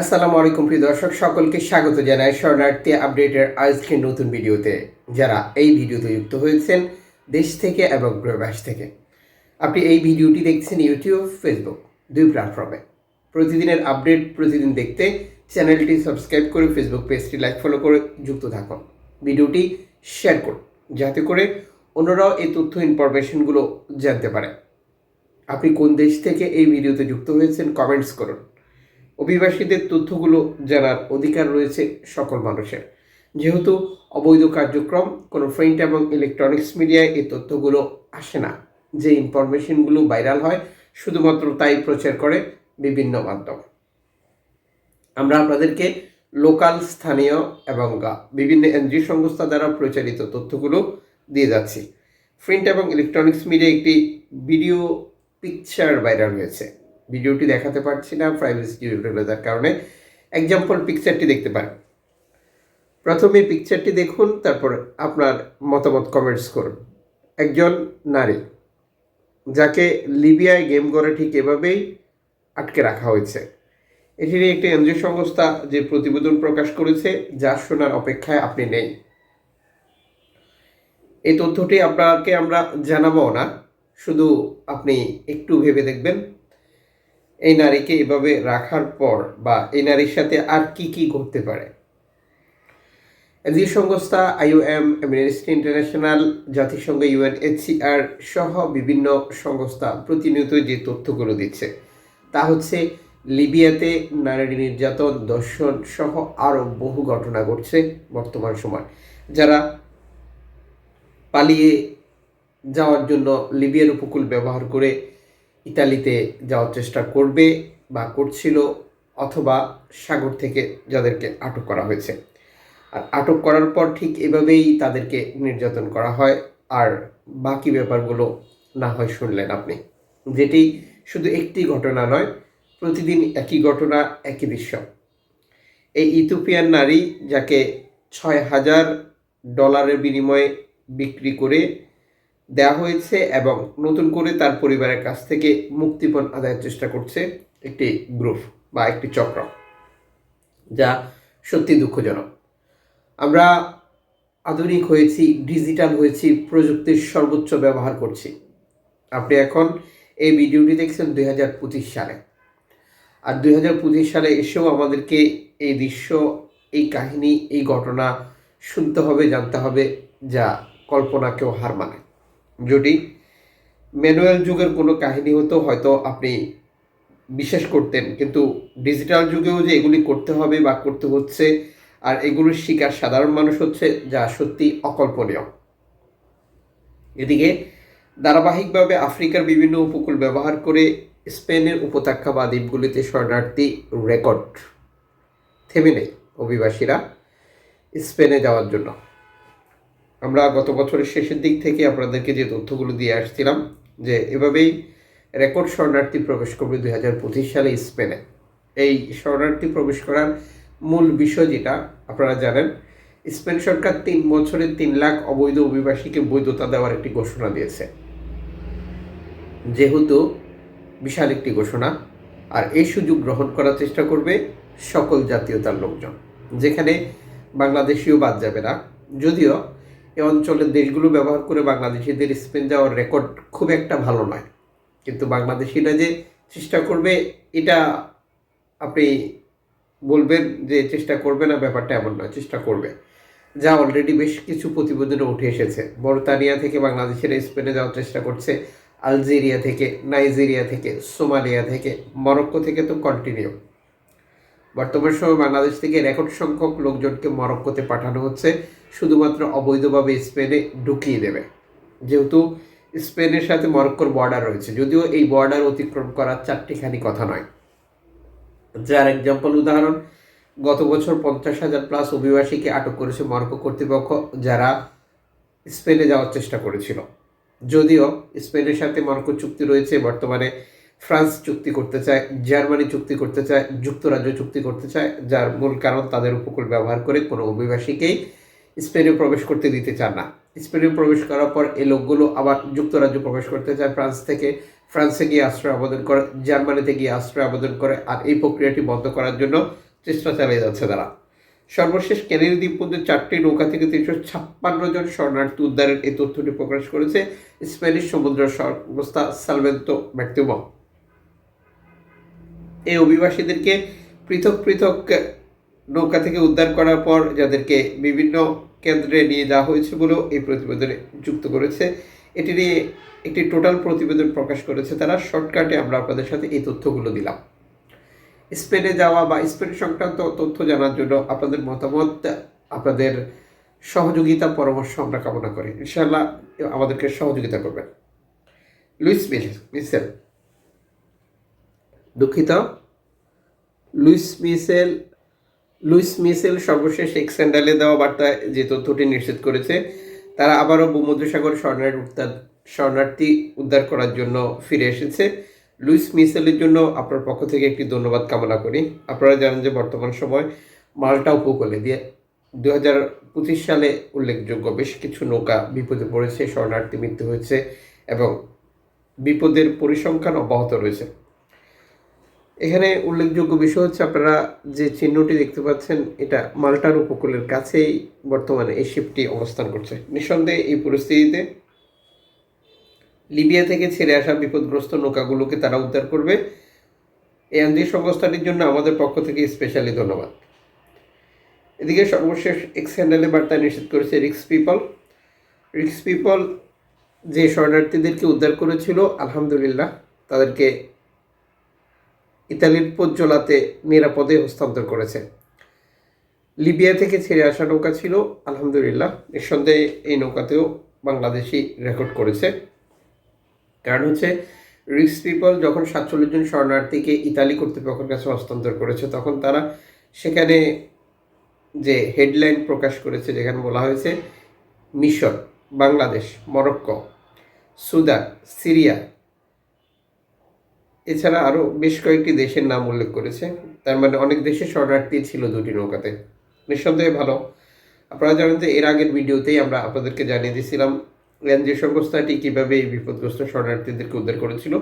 আসসালামু আলাইকুম প্রিয় দর্শক, সকলকে স্বাগত জানাই শরণার্থী আপডেটের আজকের নতুন ভিডিওতে। যারা এই ভিডিওতে যুক্ত হয়েছেন দেশ থেকে এবং প্রবাস থেকে। আপনি এই ভিডিওটি দেখছেন ইউটিউব, ফেসবুক, দুই প্ল্যাটফর্মে। প্রতিদিনের আপডেট প্রতিদিন দেখতে চ্যানেলটি সাবস্ক্রাইব করে ফেসবুক পেজটি লাইক, ফলো করে যুক্ত থাকুন। ভিডিওটি শেয়ার করুন, যাতে করে অন্যরাও এই তথ্য, ইনফরমেশনগুলো জানতে পারে। আপনি কোন দেশ থেকে এই ভিডিওতে যুক্ত হয়েছেন, কমেন্টস করুন। অভিবাসীদের তথ্যগুলো জানার অধিকার রয়েছে সকল মানুষের। যেহেতু অবৈধ কার্যক্রম, কোনো প্রিন্ট এবং ইলেকট্রনিক্স মিডিয়ায় এই তথ্যগুলো আসে না। যে ইনফরমেশনগুলো ভাইরাল হয়, শুধুমাত্র তাই প্রচার করে বিভিন্ন মাধ্যম। আমরা আপনাদেরকে লোকাল, স্থানীয় এবং বিভিন্ন এনজিও সংস্থা দ্বারা প্রচারিত তথ্যগুলো দিয়ে যাচ্ছি। প্রিন্ট এবং ইলেকট্রনিক্স মিডিয়া একটি ভিডিও, পিকচার ভাইরাল হয়েছে। ভিডিওটি দেখাতে পারছি না প্রাইভেসি ডিউটির কারণে। এক্সাম্পল পিকচারটি দেখতে পারেন। প্রথমে পিকচারটি দেখুন, তারপর আপনার মতামত কমেন্টস করুন। একজন নারী, যাকে লিবিয়ায় গেম করে ঠিক এভাবেই আটকে রাখা হয়েছে। এটি নিয়ে একটি এনজিও সংস্থা যে প্রতিবেদন প্রকাশ করেছে, যা শোনার অপেক্ষায় আপনি নেই। এই তথ্যটি আপনাকে আমরা জানাব না, শুধু আপনি একটু ভেবে দেখবেন। এই নারীকে এভাবে রাখার পর বা এই নারীর সাথে আর কি কি ঘটতে পারে? এনজিও সংস্থা, আইওএম, অ্যামনেস্টি ইন্টারন্যাশনাল, জাতিসংঘ, ইউএনএইচসিআর সহ বিভিন্ন সংস্থা প্রতিনিয়ত যে তথ্যগুলো দিচ্ছে, তা হচ্ছে লিবিয়াতে নারী নির্যাতন দর্শন সহ আরও বহু ঘটনা ঘটছে বর্তমান সময়। যারা পালিয়ে যাওয়ার জন্য লিবিয়ার উপকূল ব্যবহার করে ইতালিতে যাওয়ার চেষ্টা করবে বা করছিল অথবা সাগর থেকে যাদেরকে আটক করা হয়েছে। আর আটক করার পর ঠিক এভাবেই তাদেরকে নির্যাতন করা হয়। আর বাকি ব্যাপারগুলো না হয় শুনলেন আপনি। যেটি শুধু একটি ঘটনা নয়, প্রতিদিন একই ঘটনা, একই দৃশ্য। এই ইথিওপিয়ান নারী যাকে ছয় হাজার ডলারের বিনিময়ে বিক্রি করে দেওয়া হয়েছে এবং নতুন করে তার পরিবারের কাছ থেকে মুক্তিপণ আদায়ের চেষ্টা করছে একটি গ্রুপ বা একটি চক্র, যা সত্যি দুঃখজনক। আমরা আধুনিক হয়েছি, ডিজিটাল হয়েছি, প্রযুক্তির সর্বোচ্চ ব্যবহার করছি। আপনি এখন এই ভিডিওটি দেখছেন দুই হাজার পঁচিশ সালে। আর দুই হাজার পঁচিশ সালে এসেও আমাদেরকে এই দৃশ্য, এই কাহিনী, এই ঘটনা শুনতে হবে, জানতে হবে, যা কল্পনাকেও হার মানে। যদি ম্যানুয়াল যুগের কোনো কাহিনী হতো, হয়তো আপনি বিশ্বাস করতেন। কিন্তু ডিজিটাল যুগেও যে এগুলি করতে হবে বা করতে হচ্ছে, আর এগুলোর শিকার সাধারণ মানুষ হচ্ছে, যা সত্যি অকল্পনীয়। এদিকে ধারাবাহিকভাবে আফ্রিকার বিভিন্ন উপকূল ব্যবহার করে স্পেনের উপত্যকা বা দ্বীপগুলিতে শরণার্থী রেকর্ড থেমে নেই অভিবাসীরা স্পেনে যাওয়ার জন্য। আমরা গত বছরের শেষের দিক থেকে আপনাদেরকে যে তথ্যগুলো দিয়ে আসছিলাম, যে এভাবেই রেকর্ড শরণার্থী প্রবেশ করবে দুই হাজার পঁচিশ সালে স্পেনে। এই শরণার্থী প্রবেশ করার মূল বিষয় যেটা, আপনারা জানেন, স্পেন সরকার তিন বছরে তিন লাখ অবৈধ অভিবাসীকে বৈধতা দেওয়ার একটি ঘোষণা দিয়েছে। যেহেতু বিশাল একটি ঘোষণা, আর এই সুযোগ গ্রহণ করার চেষ্টা করবে সকল জাতীয়তার লোকজন, যেখানে বাংলাদেশিও বাদ যাবে না। যদিও এ অঞ্চলের দেশগুলো ব্যবহার করে বাংলাদেশিদের স্পেন যাওয়ার রেকর্ড খুব একটা ভালো নয়। কিন্তু বাংলাদেশিরা যে চেষ্টা করবে, এটা আপনি বলবেন যে চেষ্টা করবে না, ব্যাপারটা এমন নয়, চেষ্টা করবে। যা অলরেডি বেশ কিছু প্রতিবেদনে উঠে এসেছে। বরতানিয়া থেকে বাংলাদেশের স্পেনে যাওয়ার চেষ্টা করছে, আলজেরিয়া থেকে, নাইজেরিয়া থেকে, সোমালিয়া থেকে, মরক্কো থেকে তো কন্টিনিউ বর্তমান সময় বাংলাদেশ থেকে রেকর্ড সংখ্যক লোকজনকে মরক্কোতে পাঠানো হচ্ছে। শুধুমাত্র অবৈধভাবে স্পেনে ঢুকিয়ে দেবে। যেহেতু স্পেনের সাথে মরক্কোর বর্ডার রয়েছে, যদিও এই বর্ডার অতিক্রম করার চারটিখানি কথা নয়। যার এক্সাম্পল উদাহরণ, গত বছর পঞ্চাশ হাজার প্লাস অভিবাসীকে আটক করেছে মরক্কো কর্তৃপক্ষ, যারা স্পেনে যাওয়ার চেষ্টা করেছিল। যদিও স্পেনের সাথে মরক্কো চুক্তি রয়েছে, বর্তমানে ফ্রান্স চুক্তি করতে চায়, জার্মানি চুক্তি করতে চায়, যুক্তরাজ্য চুক্তি করতে চায়, যার মূল কারণ তাদের উপকূল ব্যবহার করে কোনো অভিবাসীকেই স্পেনে প্রবেশ করতে দিতে চান না। স্পেনে প্রবেশ করার পর এই লোকগুলো আবার যুক্তরাজ্য প্রবেশ করতে চায়, ফ্রান্স থেকে, ফ্রান্সে গিয়ে আশ্রয় আবেদন করে, জার্মানিতে গিয়ে আশ্রয় আবেদন করে, আর এই প্রক্রিয়াটি বন্ধ করার জন্য চেষ্টা চালিয়ে যাচ্ছে তারা। সর্বশেষ ক্যানেরি দ্বীপপুঞ্জের চারটি নৌকা থেকে তিনশো ছাপ্পান্ন জন শরণার্থী উদ্ধারের এই তথ্যটি প্রকাশ করেছে স্প্যানিশ সমুদ্র সংস্থা সালভেন্তো ম্যাক্টিমম এই অভিবাসীদেরকে পৃথক পৃথক নৌকা থেকে উদ্ধার করার পর যাদেরকে বিভিন্ন কেন্দ্রে নিয়ে যাওয়া হয়েছে বলেও এই প্রতিবেদনে যুক্ত করেছে। এটি নিয়ে একটি টোটাল প্রতিবেদন প্রকাশ করেছে তারা। শর্টকাটে আমরা আপনাদের সাথে এই তথ্যগুলো দিলাম। স্পেনে যাওয়া বা স্পেন সংক্রান্ত তথ্য জানার জন্য আপনাদের মতামত, আপনাদের সহযোগিতা, পরামর্শ আমরা কামনা করি। ইনশাআল্লাহ আমাদেরকে সহযোগিতা করবেন। Louis Mill Michel. দুঃখিত। লুইস মিসেল লুইস মিসেল সর্বশেষ এক স্যান্ডালে দেওয়া বার্তায় যে তথ্যটি নিশ্চিত করেছে, তারা আবারও ভূমধ্যসাগর শরণার্থী উদ্ধার শরণার্থী উদ্ধার করার জন্য ফিরে এসেছে। লুইস মিসেলের জন্য আপনার পক্ষ থেকে একটি ধন্যবাদ কামনা করি। আপনারা জানেন যে বর্তমান সময় মাল্টা উপকূলে দিয়ে দু হাজার পঁচিশ সালে উল্লেখযোগ্য বেশ কিছু নৌকা বিপদে পড়েছে, শরণার্থী মৃত্যু হয়েছে এবং বিপদের পরিসংখ্যান অব্যাহত রয়েছে। এখানে উল্লেখযোগ্য বিষয় হচ্ছে আপনারা যে চিহ্নটি দেখতে পাচ্ছেন, এটা মাল্টার উপকূলের কাছেই বর্তমানে এই শিপটি অবস্থান করছে। নিঃসন্দেহে এই পরিস্থিতিতে লিবিয়া থেকে ছেড়ে আসা বিপদগ্রস্ত নৌকাগুলোকে তারা উদ্ধার করবে। এই আঞ্জির সংস্থাটির জন্য আমাদের পক্ষ থেকে স্পেশালি ধন্যবাদ। এদিকে সর্বশেষ এক্স হ্যান্ডেলে বার্তা নিশ্চিত করেছে রিক্স পিপল রিক্স পিপল যে শরণার্থীদেরকে উদ্ধার করেছিল, আলহামদুলিল্লাহ, তাদেরকে ইতালির পোজ্জোলাতে নিরাপদে হস্তান্তর করেছে। লিবিয়া থেকে ছেড়ে আসা নৌকা ছিল, আলহামদুলিল্লাহ, নিঃসন্দেহে এই নৌকাতেও বাংলাদেশি রেকর্ড করেছে। কারণ হচ্ছে, রিক্স পিপল যখন সাতচল্লিশ জন শরণার্থীকে ইতালি কর্তৃপক্ষের কাছে হস্তান্তর করেছে, তখন তারা সেখানে যে হেডলাইন প্রকাশ করেছে, যেখানে বলা হয়েছে, মিশর, বাংলাদেশ, মরক্কো, সুদান, সিরিয়া এছাড়া আরও বেশ কয়েকটি দেশের নাম উল্লেখ করেছে। তার মানে অনেক দেশের শরণার্থী ছিল দুটি নৌকাতে। নিঃসন্দেহে ভালো। আপনারা জানেন যে এর আগের ভিডিওতেই আমরা আপনাদেরকে জানিয়ে দিয়েছিলাম এনজিও সংস্থাটি কীভাবে এই বিপদগ্রস্ত শরণার্থীদেরকে উদ্ধার করেছিল।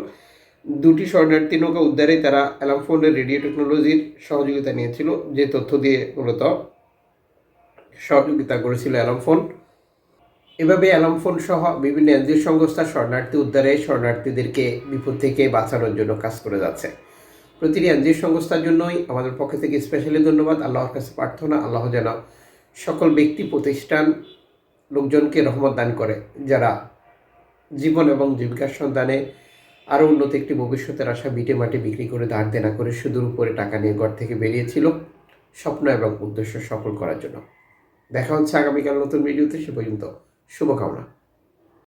দুটি শরণার্থী নৌকা উদ্ধারে তারা অ্যালামফোনের রেডিও টেকনোলজির সহযোগিতা নিয়েছিল, যে তথ্য দিয়ে মূলত সহযোগিতা করেছিল অ্যালামফোন এভাবে অ্যালামফোন সহ বিভিন্ন এনজিও সংস্থা শরণার্থী উদ্ধারে শরণার্থীদেরকে বিপদ থেকে বাঁচানোর জন্য কাজ করে যাচ্ছে। প্রতিটি এনজিও সংস্থার জন্যই আমাদের পক্ষ থেকে স্পেশালি ধন্যবাদ। আল্লাহর কাছে প্রার্থনা, আল্লাহ যেন সকল ব্যক্তি, প্রতিষ্ঠান, লোকজনকে রহমত দান করে, যারা জীবন এবং জীবিকার সন্ধানে আরও উন্নত একটি ভবিষ্যতের আশা বিটে মাটি বিক্রি করে ধার দেনা করে সুদূর উপরে টাকা নিয়ে ঘর থেকে বেরিয়েছিল। স্বপ্ন এবং উদ্দেশ্য সফল করার জন্য। দেখা হচ্ছে আগামীকাল নতুন ভিডিওতে, সে পর্যন্ত শুভকামনা